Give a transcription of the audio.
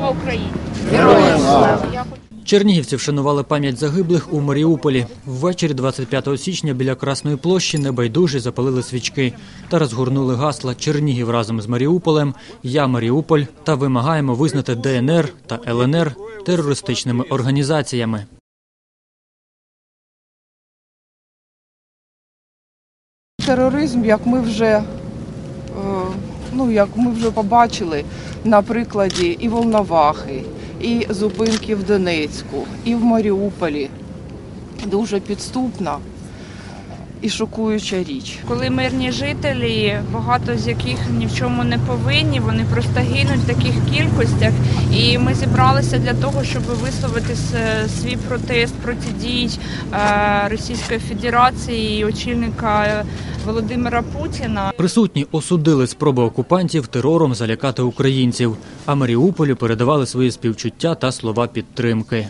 Слава Україні! Чернігівці вшанували пам'ять загиблих у Маріуполі. Ввечері 25 січня біля Красної площі небайдужі запалили свічки та розгорнули гасла Чернігів разом з Маріуполем, Я Маріуполь та вимагаємо визнати ДНР та ЛНР терористичними організаціями. Тероризм, як ми вже е, ну як ми вже побачили на прикладі і Волновахи, і зупинки в Донецьку, і в Маріуполі, дуже підступна і шокуюча річ. Коли мирні жителі, багато з яких ні в чому не повинні, вони просто гинуть в таких кількостях. І ми зібралися для того, щоб висловити свій протест проти дій е, Російської Федерації і очільника Володимира Путіна. Присутні осудили спроби окупантів терором залякати українців, а Маріуполю передавали свої співчуття та слова підтримки.